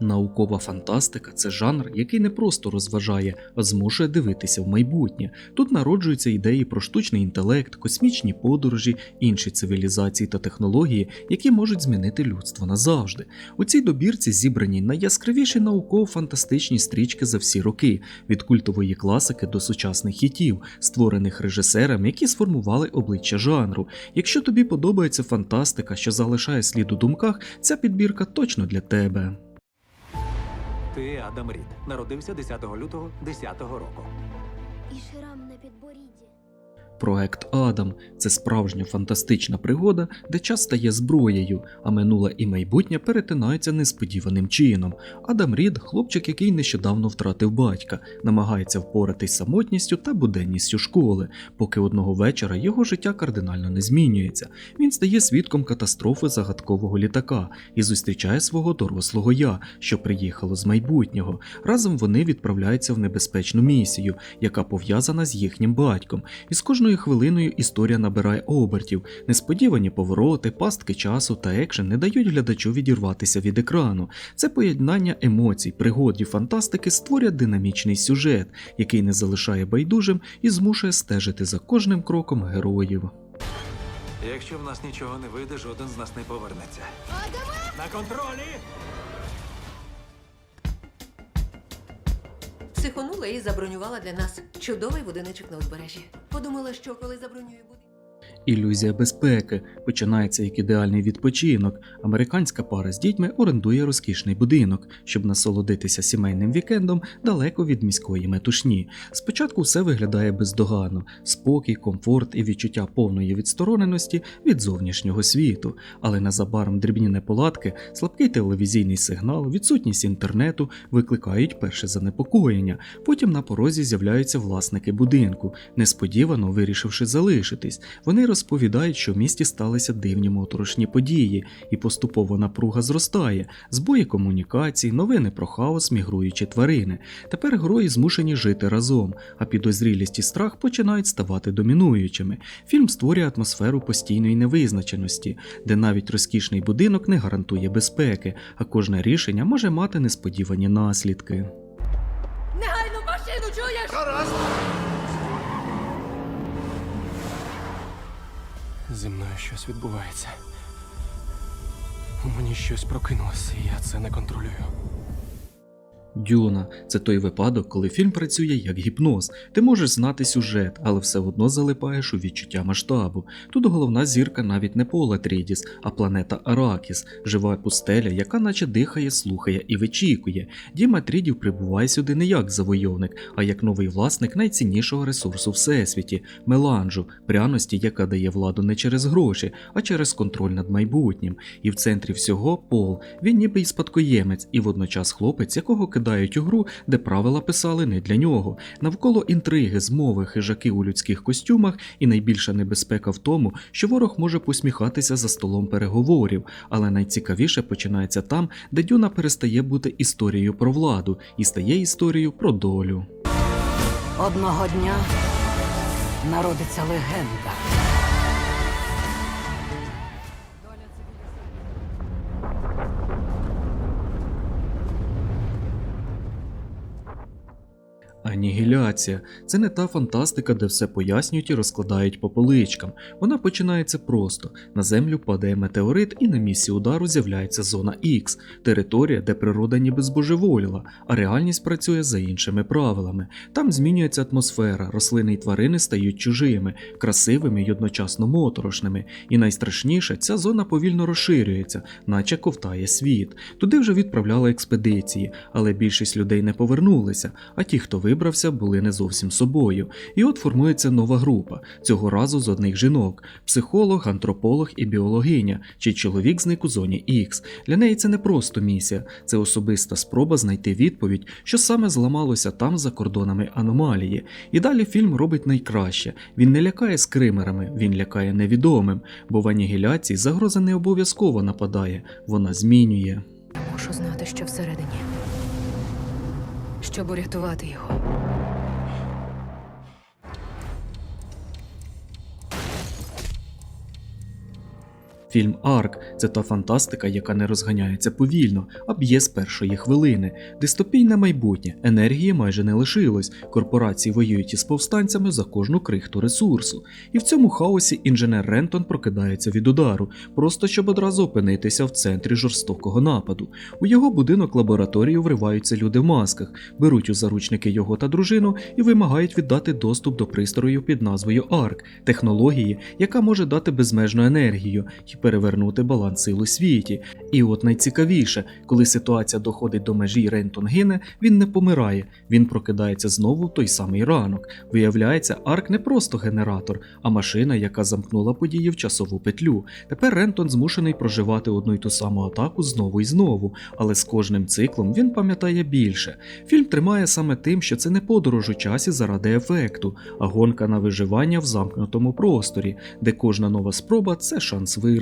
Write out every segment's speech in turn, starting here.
Наукова фантастика це жанр, який не просто розважає, а змушує дивитися в майбутнє. Тут народжуються ідеї про штучний інтелект, космічні подорожі, інші цивілізації та технології, які можуть змінити людство назавжди. У цій добірці зібрані найяскравіші науково-фантастичні стрічки за всі роки, від культової класики до сучасних хітів, створених режисерами, які сформували обличчя жанру. Якщо тобі подобається фантастика, що залишає слід у думках, ця підбірка точно для тебе. Ти Адам Рід. Народився 10 лютого 10-го року. І. Проект Адам це справжня фантастична пригода, де час стає зброєю, а минуле і майбутнє перетинаються несподіваним чином. Адам Рід, хлопчик, який нещодавно втратив батька, намагається впоратись самотністю та буденністю школи, поки одного вечора його життя кардинально не змінюється. Він стає свідком катастрофи загадкового літака і зустрічає свого дорослого я, що приїхало з майбутнього. Разом вони відправляються в небезпечну місію, яка пов'язана з їхнім батьком. І з кожною хвилиною історія набирає обертів, несподівані повороти, пастки часу та екшен не дають глядачу відірватися від екрану. Це поєднання емоцій, пригод і фантастики створює динамічний сюжет, який не залишає байдужим і змушує стежити за кожним кроком героїв. Якщо в нас нічого не вийде, жоден з нас не повернеться. На контролі! Психонула і забронювала для нас чудовий будиночок на узбережжі. Подумала, що коли забронюю будинок. Ілюзія безпеки починається як ідеальний відпочинок. Американська пара з дітьми орендує розкішний будинок, щоб насолодитися сімейним вікендом далеко від міської метушні. Спочатку все виглядає бездоганно: спокій, комфорт і відчуття повної відстороненості від зовнішнього світу. Але незабаром дрібні неполадки, слабкий телевізійний сигнал, відсутність інтернету викликають перше занепокоєння. Потім на порозі з'являються власники будинку, несподівано вирішивши залишитись. Вони розповідають, що в місті сталися дивні моторошні події, і поступово напруга зростає, збої комунікацій, новини про хаос, мігруючі тварини. Тепер герої змушені жити разом, а підозрілість і страх починають ставати домінуючими. Фільм створює атмосферу постійної невизначеності, де навіть розкішний будинок не гарантує безпеки, а кожне рішення може мати несподівані наслідки. Негайно машину чуєш? Зі мною щось відбувається. У мені щось прокинулося, і я це не контролюю. Дюна це той випадок, коли фільм працює як гіпноз. Ти можеш знати сюжет, але все одно залипаєш у відчуття масштабу. Тут головна зірка навіть не Пола Трідіс, а планета Аракіс, жива пустеля, яка наче дихає, слухає і вичікує. Діма Трідів прибуває сюди не як завойовник, а як новий власник найціннішого ресурсу всесвіті меланжу, пряності, яка дає владу не через гроші, а через контроль над майбутнім. І в центрі всього Пол. Він ніби й спадкоємець, і водночас хлопець, якого кидають у гру, де правила писали не для нього. Навколо інтриги, змови, хижаки у людських костюмах, і найбільша небезпека в тому, що ворог може посміхатися за столом переговорів. Але найцікавіше починається там, де Дюна перестає бути історією про владу і стає історією про долю. Одного дня народиться легенда. Анігіляція це не та фантастика, де все пояснюють і розкладають по поличкам. Вона починається просто: на землю падає метеорит, і на місці удару з'являється зона X, територія, де природа ніби збожеволіла, а реальність працює за іншими правилами. Там змінюється атмосфера, рослини й тварини стають чужими, красивими й одночасно моторошними. І найстрашніше, ця зона повільно розширюється, наче ковтає світ. Туди вже відправляли експедиції, але більшість людей не повернулися, а ті, хто вибрався, були не зовсім собою. І от формується нова група, цього разу з одних жінок: психолог, антрополог і біологиня, чий чоловік зник у зоні X. Для неї це не просто місія, це особиста спроба знайти відповідь, що саме зламалося там за кордонами аномалії. І далі фільм робить найкраще. Він не лякає скримерами, він лякає невідомим, бо в анігіляції загроза не обов'язково нападає, вона змінює. Мушу знати, що всередині. Щоб урятувати його. Фільм Арк це та фантастика, яка не розганяється повільно, а б'є з першої хвилини. Дистопійне майбутнє, енергії майже не лишилось. Корпорації воюють із повстанцями за кожну крихту ресурсу. І в цьому хаосі інженер Рентон прокидається від удару, просто щоб одразу опинитися в центрі жорстокого нападу. У його будинок лабораторію вриваються люди в масках, беруть у заручники його та дружину і вимагають віддати доступ до пристрою під назвою Арк, технології, яка може дати безмежну енергію перевернути баланс сил у світі. І от найцікавіше, коли ситуація доходить до межі Рентон гине, він не помирає, він прокидається знову в той самий ранок. Виявляється, Арк не просто генератор, а машина, яка замкнула події в часову петлю. Тепер Рентон змушений проживати одну й ту саму атаку знову і знову, але з кожним циклом він пам'ятає більше. Фільм тримає саме тим, що це не подорож у часі заради ефекту, а гонка на виживання в замкнутому просторі, де кожна нова спроба це шанс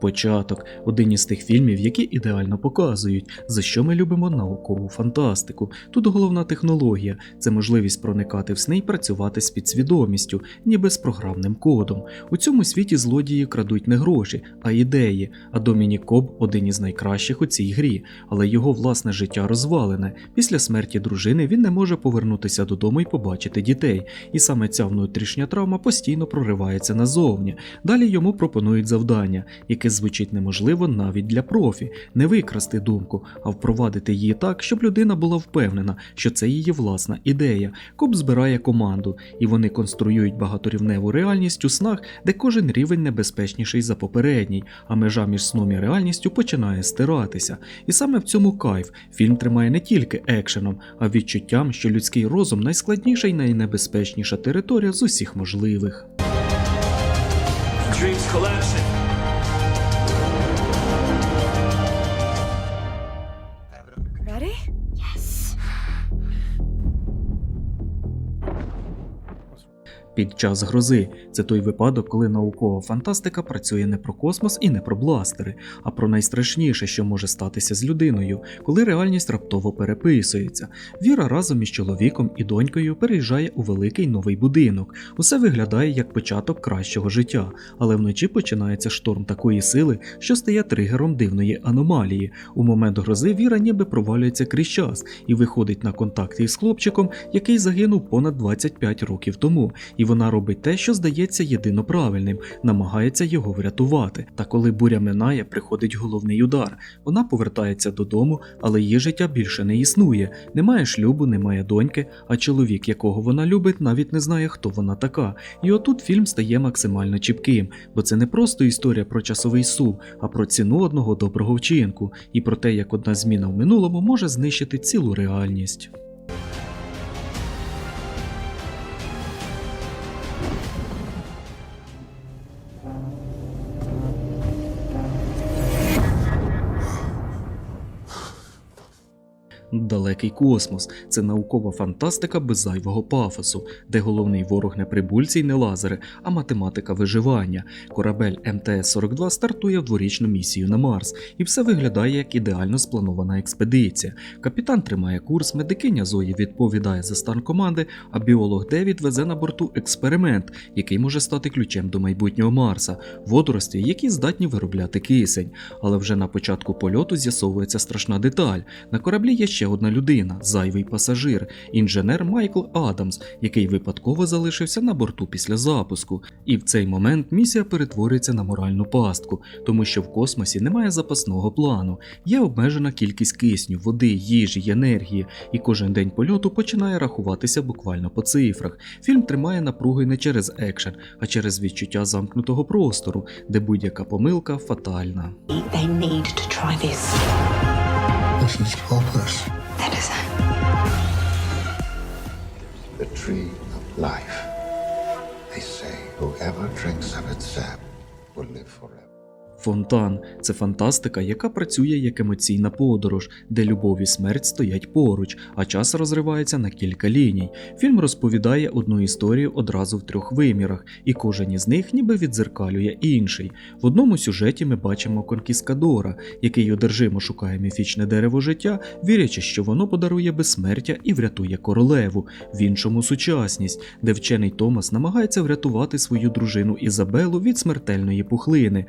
Початок один із тих фільмів, які ідеально показують, за що ми любимо наукову фантастику. Тут головна технологія це можливість проникати в сни і працювати з підсвідомістю, ніби з програмним кодом. У цьому світі злодії крадуть не гроші, а ідеї. А Домінік Коб один із найкращих у цій грі, але його власне життя розвалене. Після смерті дружини він не може повернутися додому і побачити дітей. І саме ця внутрішня травма постійно проривається назовні. Далі йому пропонують завдання, яке звучить неможливо навіть для профі, не викрасти думку, а впровадити її так, щоб людина була впевнена, що це її власна ідея. Коп збирає команду, і вони конструюють багаторівневу реальність у снах, де кожен рівень небезпечніший за попередній, а межа між сном і реальністю починає стиратися. І саме в цьому кайф фільм тримає не тільки екшеном, а відчуттям, що людський розум найскладніша і найнебезпечніша територія з усіх можливих. Dreams collapsing. Під час грози це той випадок, коли наукова фантастика працює не про космос і не про бластери, а про найстрашніше, що може статися з людиною, коли реальність раптово переписується. Віра разом із чоловіком і донькою переїжджає у великий новий будинок. Усе виглядає як початок кращого життя, але вночі починається шторм такої сили, що стає тригером дивної аномалії. У момент грози Віра ніби провалюється крізь час і виходить на контакт із хлопчиком, який загинув понад 25 років тому. І вона робить те, що здається єдино правильним, намагається його врятувати. Та коли буря минає, приходить головний удар. Вона повертається додому, але її життя більше не існує. Немає шлюбу, немає доньки, а чоловік, якого вона любить, навіть не знає, хто вона така. І отут фільм стає максимально чіпким, бо це не просто історія про часовий сув, а про ціну одного доброго вчинку і про те, як одна зміна в минулому може знищити цілу реальність. Далекий космос це наукова фантастика без зайвого пафосу, де головний ворог не прибульці й не лазери, а математика виживання. Корабель МТС-42 стартує в дворічну місію на Марс, і все виглядає як ідеально спланована експедиція. Капітан тримає курс, медикиня Зої відповідає за стан команди, а біолог Девід везе на борту експеримент, який може стати ключем до майбутнього Марса, водорості, які здатні виробляти кисень. Але вже на початку польоту з'ясовується страшна деталь. На кораблі є ще одна людина, зайвий пасажир, інженер Майкл Адамс, який випадково залишився на борту після запуску. І в цей момент місія перетворюється на моральну пастку, тому що в космосі немає запасного плану, є обмежена кількість кисню, води, їжі, й енергії, і кожен день польоту починає рахуватися буквально по цифрах. Фільм тримає напруги не через екшен, а через відчуття замкнутого простору, де будь-яка помилка фатальна. They need to try this. This is hopeless. That is the tree of life. They say whoever drinks of its sap will live forever. Фонтан це фантастика, яка працює як емоційна подорож, де любов і смерть стоять поруч, а час розривається на кілька ліній. Фільм розповідає одну історію одразу в трьох вимірах, і кожен із них ніби відзеркалює інший. В одному сюжеті ми бачимо конкіскадора, який одержимо шукає міфічне дерево життя, вірячи, що воно подарує безсмертя і врятує королеву. В іншому сучасність, де вчений Томас намагається врятувати свою дружину Ізабелу від смертельної пухлини,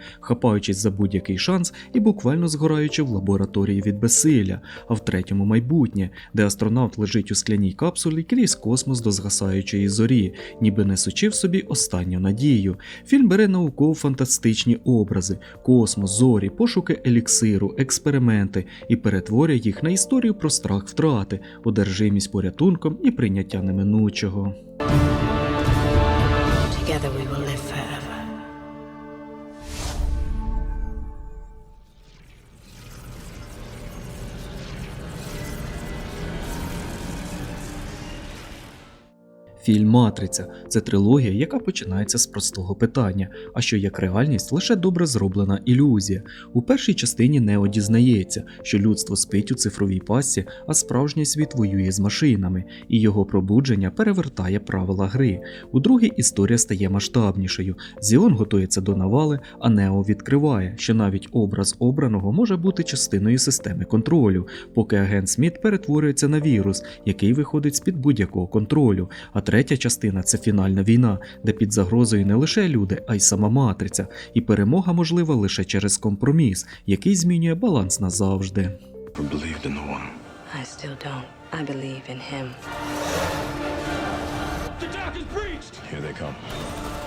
хапаючись за будь-який шанс і буквально згораючи в лабораторії від безсилля, а в третьому майбутнє, де астронавт лежить у скляній капсулі крізь космос до згасаючої зорі, ніби несучи в собі останню надію. Фільм бере науково-фантастичні образи, космос, зорі, пошуки еліксиру, експерименти і перетворює їх на історію про страх втрати, одержимість порятунком і прийняття неминучого. Together we will Фільм Матриця це трилогія, яка починається з простого питання, а що як реальність лише добре зроблена ілюзія. У першій частині Нео дізнається, що людство спить у цифровій пасі, а справжній світ воює з машинами, і його пробудження перевертає правила гри. У другій історія стає масштабнішою. Зіон готується до навали, а Нео відкриває, що навіть образ обраного може бути частиною системи контролю, поки агент Сміт перетворюється на вірус, який виходить з-під будь-якого контролю. А третя частина це фінальна війна, де під загрозою не лише люди, а й сама матриця, і перемога можлива лише через компроміс, який змінює баланс назавжди. Here they come.